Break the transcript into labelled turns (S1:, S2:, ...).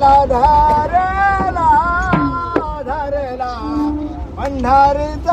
S1: धरला धरला पंढरीचा